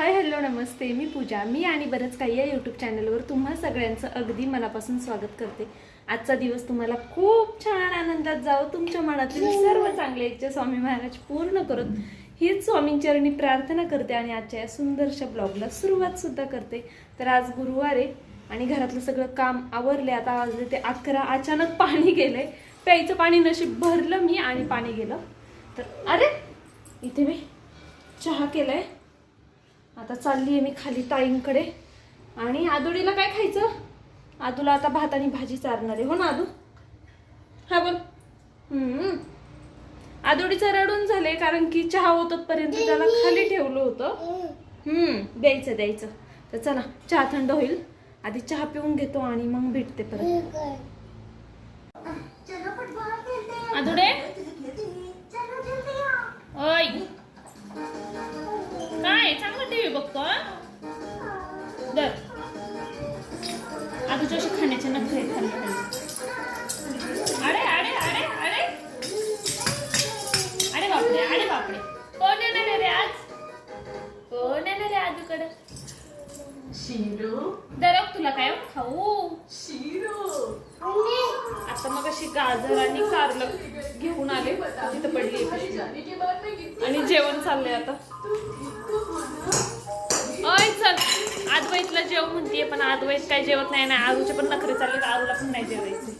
Hi hello नमस्ते. मी पूजा. मी आणि बरंच काही या यूट्यूब चॅनलवर तुम्हा सगळ्यांचं अगदी मनापासून स्वागत करते. आजचा दिवस तुम्हाला खूप छान आनंदात जावं. तुमच्या मनातील सर्व चांगले इच्छा स्वामी महाराज पूर्ण करत हीच स्वामींचरणी प्रार्थना करते आणि आजच्या या सुंदरशा ब्लॉगला सुरुवात सुद्धा करते. तर आज गुरुवार आहे आणि घरातलं सगळं काम आवरले. आता वाजले ते अकरा अचानक पाणी गेलंय प्यायचं पाणी नशीब भरलं मी आणि पाणी गेलं. तर अरे इथे मी चहा केलाय. आता चालली आहे मी खाली ताईंकडे. आणि आदोडीला काय खायचं? आदूला आता भात आणि भाजी चारणार आहे. हो ना आदू? हा बोल. हम्म. आदोडीचं रडून झाले कारण की चहा होतपर्यंत त्याला खाली ठेवलं होतं. हम्म द्यायचं द्यायचं. तर चला चहा थंड होईल. आधी चहा पिऊन घेतो आणि मग भेटते परत. आदुडे? दर आदूच्या अशी खाण्याचे नखरे खाल्ले अरे अरे अरे अरे. अरे बापरे अरे बापरे. कोण येणार आहे रे आज? कोण येणार आहे आजूकडं? शिरू. दरक तुला काय खाऊ? शिरू. आता मग अशी गाजर आणि कारलं घेऊन आले. तिथं पडली आणि जेवण चाललंय आता. जेव म्हणते पण आदवैत काय जेवत नाही ना आरूचे पण नखरे चालले आरूला पण नाही जेवायचे.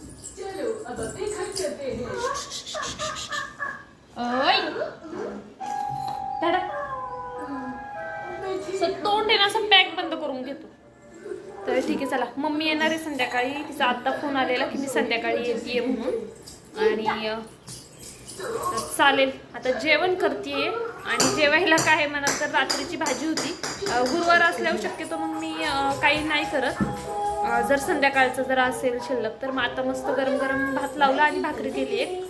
तोंड आहे ना असं पॅक बंद करून घेतो. तर ठीक आहे चला. मम्मी येणार आहे संध्याकाळी. तिचा आत्ता फोन आलेला की मी संध्याकाळी येते म्हणून. आणि चालेल. आता जेवण करते आणि जेवायला काय म्हणाल तर रात्रीची भाजी होती. गुरुवार असल्यावर शक्यतो मग मी काही नाही करत. जर संध्याकाळचं जर असेल शिल्लक तर मग आता मस्त गरम गरम भात लावला आणि भाकरी केली एक.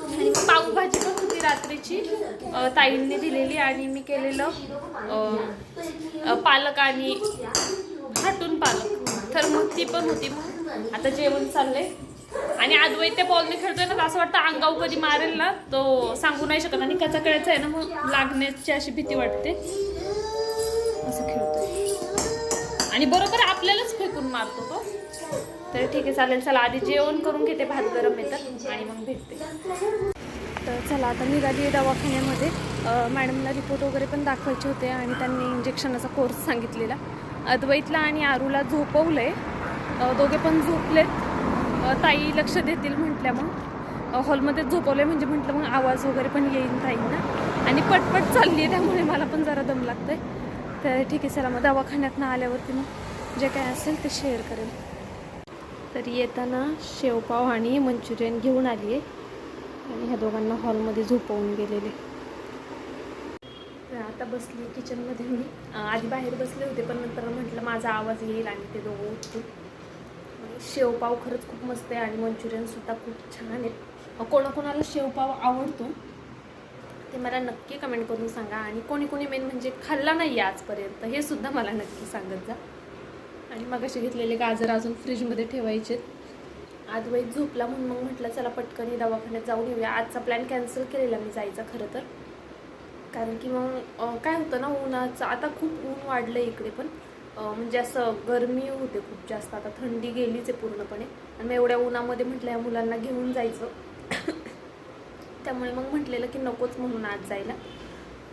आणि पावभाजी पण होती रात्रीची. ताईंनी दिलेली आणि मी केलेलं पालक आणि हाटून पालक. तर मग ती पण होती मग. आता जेवण चाललंय. आणि अद्वैत त्या बॉलने खेळतोय ना तर असं वाटतं अंगाव कधी मारेल ना तो सांगू नाही शकत. आणि कचा कळायचा आहे ना मग लागण्याची अशी भीती वाटते. असं खेळतोय. आणि बरोबर आपल्यालाच फेकून मारतो तो. तर ठीक आहे चालेल चला आधी जेवण करून घेते भात गरम येतात आणि मग भेटते. तर चला आता निघाली आहे दवाखान्यामध्ये मॅडमला रिपोर्ट वगैरे पण दाखवायचे होते आणि त्यांनी इंजेक्शनाचा कोर्स सांगितलेला. अद्वैतला आणि आरूला झोपवलं आहे दोघे पण झोपलेत. ताई लक्ष देतील म्हटल्या मग हॉलमध्ये झोपवले म्हणजे म्हटलं मग आवाज वगैरे पण येईल ताईंना. आणि पटपट चालली आहे त्यामुळे मला पण जरा दम लागतंय. तर ठीक आहे चला मग दवाखान्यातनं आल्यावरती मग जे काय असेल ते शेअर करेल तर येताना शेवपाव आणि मंचुरियन घेऊन आली आहे. आणि ह्या दोघांना हॉलमध्ये झोपवून गेलेले. तर आता बसली किचनमध्ये मी. आधी बाहेर बसले होते पण नंतर म्हटलं माझा आवाज येईल आणि ते दोघं उठतील. शेवपाव खरंच खूप मस्त आहे आणि मंचुरियनसुद्धा खूप छान आहे. कोणाकोणाला शेवपाव आवडतो ते मला नक्की कमेंट करून सांगा. आणि कोणी कोणी मेन म्हणजे खाल्ला नाही आहे आजपर्यंत हे सुद्धा मला नक्की सांगत जा. आणि मग असे घेतलेले गाजर अजून फ्रीजमध्ये ठेवायचे आज वैद झोपला म्हणून मग म्हटलं चला पटकन दवाखान्यात जाऊन येऊया. आजचा प्लॅन कॅन्सल केलेला मी जायचा खरं तर. कारण की मग काय होतं ना उन्हाचं आता खूप ऊन वाढलं इकडे पण. म्हणजे असं गरमी होते खूप जास्त. आता थंडी गेलीच आहे पूर्णपणे. आणि मग एवढ्या उन्हामध्ये म्हटलं या मुलांना घेऊन जायचं. त्यामुळे मग म्हटलेलं की नकोच म्हणून आज जायला.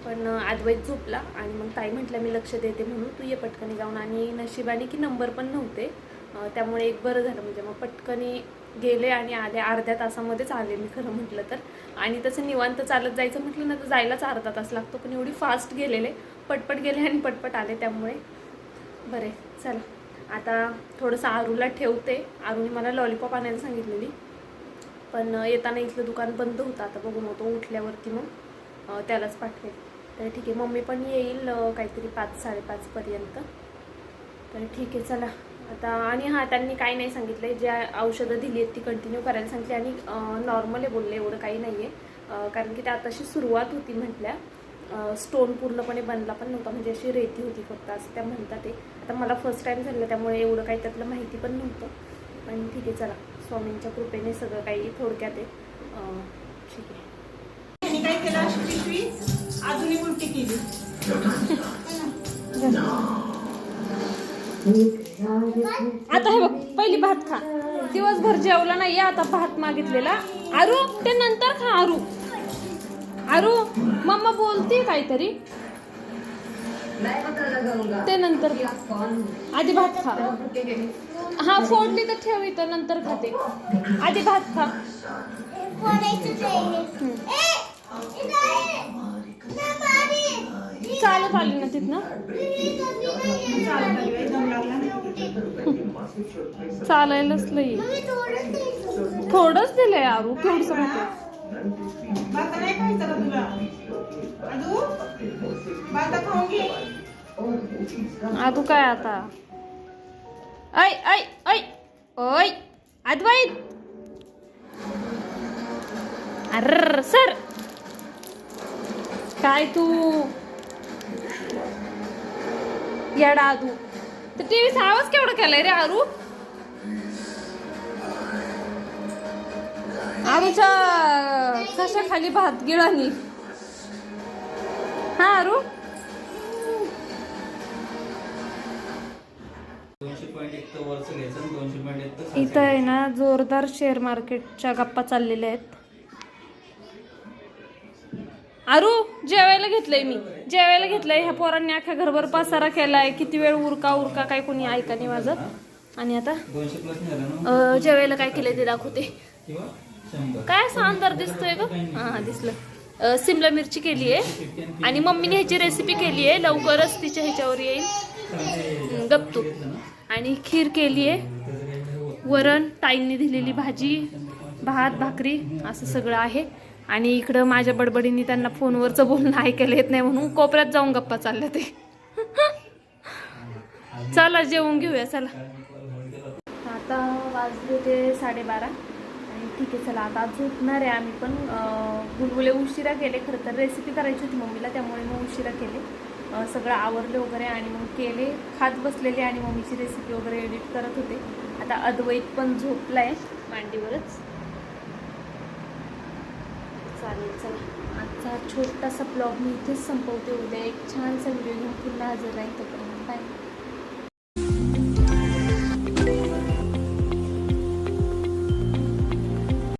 पण अं, आदवैत झोपला आणि मग ताई म्हटलं मी लक्ष देते म्हणून तू ये पटकनी जाऊन. आणि नशिबाने की नंबर पण नव्हते. त्यामुळे एक बरं झालं. म्हणजे मग पटकनी गेले आणि आले अर्ध्या तासामध्येच आले मी खरं म्हटलं तर. आणि तसं निवांत चालत जायचं म्हटलं ना तर जायलाच अर्धा तास लागतो. पण एवढी फास्ट गेलेले. पटपट गेले आणि पटपट आले त्यामुळे. बरे चला. आता थोडंसं आरूला ठेवते. आरूने मला लॉलीपॉप आणायला सांगितलेली. पण येताना इथलं दुकान बंद होतं. आता बघू मग तो उठल्यावरती मग त्यालाच पाठवेल. तर ठीक आहे मम्मी पण येईल काहीतरी पाच साडेपाचपर्यंत तर ठीक आहे चला. आता आणि हां त्यांनी काही नाही सांगितलं ज्या औषधं दिली आहेत ती कंटिन्यू करायला सांगितली. आणि नॉर्मल आहे बोलले एवढं काही नाही आहे कारण की त्यात अशी सुरुवात होती म्हटल्या. स्टोन पूर्णपणे बनला पण नव्हता. म्हणजे अशी रेती होती फक्त असं त्या म्हणतात ते. आता मला फर्स्ट टाईम झालं त्यामुळे एवढं काही त्यातलं माहिती पण नव्हतं. पण ठीक आहे चला. स्वामींच्या कृपेने सगळं काही थोडक्यात आहे. ठीक आहे. त्यांनी काय केलं अशी पिशवी? अजूनही उलटी केली. आता हे बघ पहिली भात खा. दिवसभर जेवला नाही आता भात मागितलेला. आरू ते नंतर खा आरू. आरू मम्मा बोलते काहीतरी. ते नंतर आधी भात खा. हा फोडली तर ठेव इथं नंतर खाते. आधी भात खा. चालत आली ना तिथनं? चालायलाच लई. थोडंच दिलंय आरू केवढं भात नाही खायचं का तुला? अजू भात खाऊन घे. आदू काय आता? ऐ ऐ ऐ ओय अद्वैत अर सर. काय तू? येडा आदू तर टीव्हीचा आवाज केवढा केलाय रे आरू आरूच्या कशा खाली भात गिळानी? हा आरू? इथं आहे ना जोरदार शेअर मार्केटच्या गप्पा चाललेल्या आहेत. आरू जेवायला घेतलंय मी. जेवायला घेतलंय. ह्या पोरांनी अख्ख्या घरभर पसारा केलाय. किती वेळ उरका उरका काय कोणी ऐका नाही माझं. आणि आता जेवायला काय केलंय ते दाखवते. काय असा अंधार दिसतोय ग? हा दिसलं. सिमला मिरची केली आहे. आणि मम्मीने ह्याची रेसिपी केली आहे. लवकरच तिच्या ह्याच्यावर येईल गप्तू. आणि खीर केली आहे. वरण ताईंनी दिलेली भाजी भात भाकरी असं सगळं आहे. आणि इकडं माझ्या बडबडीने त्यांना फोनवरचं बोलणं ऐकायला येत नाही म्हणून कोपऱ्यात जाऊन गप्पा चालल्या ते. चला जेवून घेऊया चला. आता वाजले ते साडेबारा. ठीक आहे चला आता झोपणार आहे आम्ही पण. बुलबुले उशिरा केले खरं तर रेसिपी करायची होती मम्मीला त्यामुळे मग उशिरा केले. सगळं आवरले वगैरे आणि मग केले खात बसलेले आणि मम्मीची रेसिपी वगैरे एडिट करत होते. आता अद्वैत पण झोपलाय. मांडीवरच. चालेल चला. आजचा छोटासा ब्लॉग मी इथेच संपवते. उद्या एक छानसा व्हिडिओ घेऊन पुन्हा हजर राहील तोपर्यंत. बाय